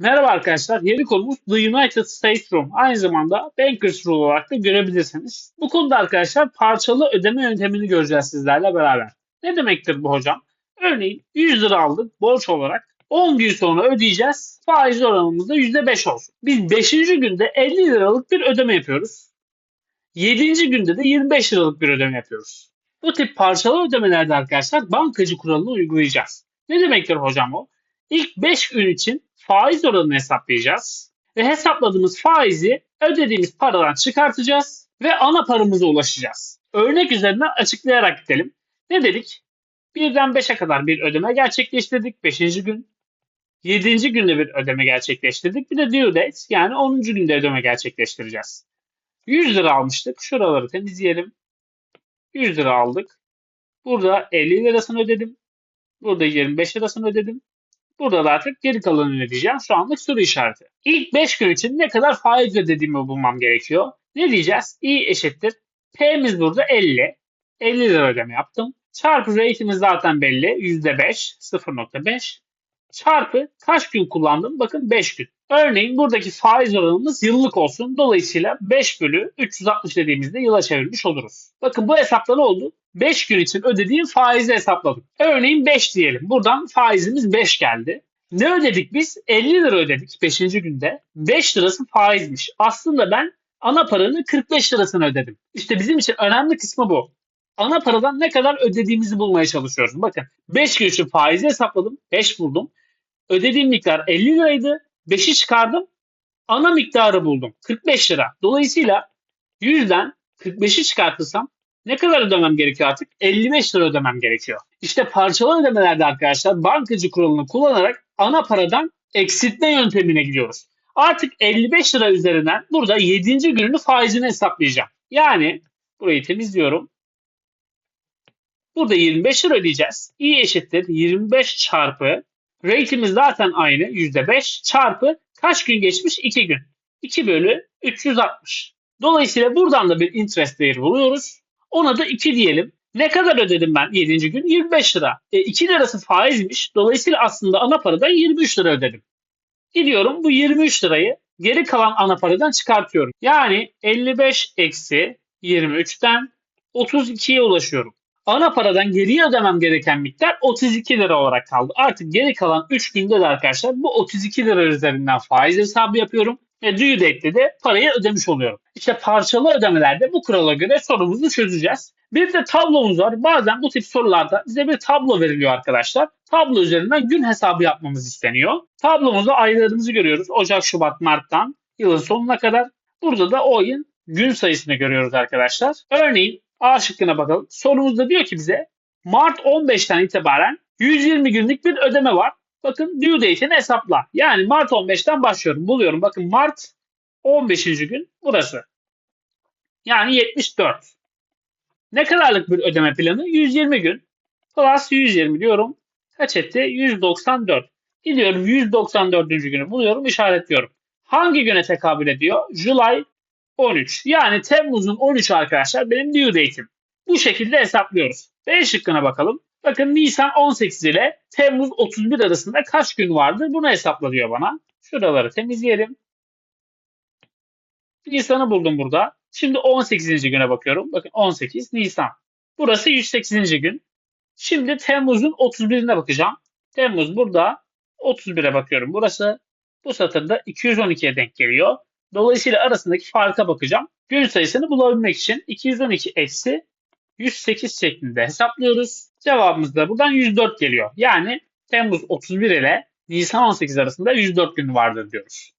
Merhaba arkadaşlar. Yeni konumuz The United States Room. Aynı zamanda Bankers Rule olarak da görebilirsiniz. Bu konuda arkadaşlar parçalı ödeme yöntemini göreceğiz sizlerle beraber. Ne demektir bu hocam? Örneğin 100 lira aldık borç olarak. 10 gün sonra ödeyeceğiz. Faiz oranımız da %5 olsun. Biz 5. günde 50 liralık bir ödeme yapıyoruz. 7. günde de 25 liralık bir ödeme yapıyoruz. Bu tip parçalı ödemelerde arkadaşlar bankacı kuralını uygulayacağız. Ne demektir hocam o? İlk 5 gün için faiz oranını hesaplayacağız. Ve hesapladığımız faizi ödediğimiz paradan çıkartacağız ve ana paramıza ulaşacağız. Örnek üzerinden açıklayarak gidelim. Ne dedik? 1'den 5'e kadar bir ödeme gerçekleştirdik 5. gün. 7. günde bir ödeme gerçekleştirdik. Bir de due date yani 10. günde ödeme gerçekleştireceğiz. 100 lira almıştık. Şuraları temizleyelim. 100 lira aldık. Burada 50 lirasını ödedim. Burada 25 lirasını ödedim. Burada da artık geri kalanını ödeyeceğim. Şu anlık soru işareti. İlk 5 gün için ne kadar faiz ödediğimi bulmam gerekiyor. Ne diyeceğiz? i eşittir. P'miz burada 50. 50 lira ödeme yaptım. Çarpı rate'imiz zaten belli. %5. 0.5. Çarpı kaç gün kullandım? Bakın 5 gün. Örneğin buradaki faiz oranımız yıllık olsun. Dolayısıyla 5 bölü 360 dediğimizde yıla çevirmiş oluruz. Bakın bu hesapta ne oldu? 5 gün için ödediğim faizi hesapladık. Örneğin 5 diyelim. Buradan faizimiz 5 geldi. Ne ödedik biz? 50 lira ödedik 5. günde. 5 lirası faizmiş. Aslında ben ana paranın 45 lirasını ödedim. İşte bizim için önemli kısmı bu. Ana paradan ne kadar ödediğimizi bulmaya çalışıyoruz. Bakın 5 gün için faizi hesapladım. 5 buldum. Ödediğim miktar 50 liraydı. 5'i çıkardım. Ana miktarı buldum. 45 lira. Dolayısıyla 100'den 45'i çıkartırsam ne kadar ödemem gerekiyor artık? 55 lira ödemem gerekiyor. İşte parçalı ödemelerde arkadaşlar bankacı kuralını kullanarak ana paradan eksiltme yöntemine gidiyoruz. Artık 55 lira üzerinden burada 7. gününü faizini hesaplayacağım. Yani burayı temizliyorum. Burada 25 lira ödeyeceğiz. i eşittir 25 çarpı rate'imiz zaten aynı %5 çarpı kaç gün geçmiş? 2 gün. 2 bölü 360. Dolayısıyla buradan da bir interest değeri buluyoruz. Ona da 2 diyelim. Ne kadar ödedim ben 7. gün? 25 lira. E, 2 lirası faizmiş. Dolayısıyla aslında ana paradan 23 lira ödedim. Gidiyorum bu 23 lirayı geri kalan ana paradan çıkartıyorum. Yani 55 eksi 23'ten 32'ye ulaşıyorum. Ana paradan geriye ödemem gereken miktar 32 lira olarak kaldı. Artık geri kalan 3 günde de arkadaşlar bu 32 lira üzerinden faiz hesabı yapıyorum ve due date'de de parayı ödemiş oluyorum. İşte parçalı ödemelerde bu kurala göre sorumuzu çözeceğiz. Bir de tablomuz var. Bazen bu tip sorularda bize bir tablo veriliyor arkadaşlar. Tablo üzerinden gün hesabı yapmamız isteniyor. Tablomuzda aylarımızı görüyoruz. Ocak, Şubat, Mart'tan yılın sonuna kadar. Burada da o ayın gün sayısını görüyoruz arkadaşlar. Örneğin A şıkkına bakalım. Sorumuzda diyor ki bize Mart 15'ten itibaren 120 günlük bir ödeme var. Bakın due date'ini hesapla. Yani Mart 15'ten başlıyorum. Buluyorum. Bakın Mart 15. gün burası. Yani 74. Ne kadarlık bir ödeme planı? 120 gün. Plus 120 diyorum. Kaç etti? 194. Gidiyorum 194. günü buluyorum, işaretliyorum. Hangi güne tekabül ediyor? July 13. Yani Temmuz'un 13 arkadaşlar benim due date'im. Bu şekilde hesaplıyoruz. B şıkkına bakalım. Bakın Nisan 18 ile Temmuz 31 arasında kaç gün vardır? Bunu hesapla diyor bana. Şuraları temizleyelim. Nisan'ı buldum burada. Şimdi 18. güne bakıyorum. Bakın 18 Nisan. Burası 108. gün. Şimdi Temmuz'un 31'ine bakacağım. Temmuz burada 31'e bakıyorum. Burası bu satırda 212'ye denk geliyor. Dolayısıyla arasındaki farka bakacağım. Gün sayısını bulabilmek için 212 eksi 108 şeklinde hesaplıyoruz. Cevabımız da buradan 104 geliyor. Yani Temmuz 31 ile Nisan 18 arasında 104 gün vardır diyoruz.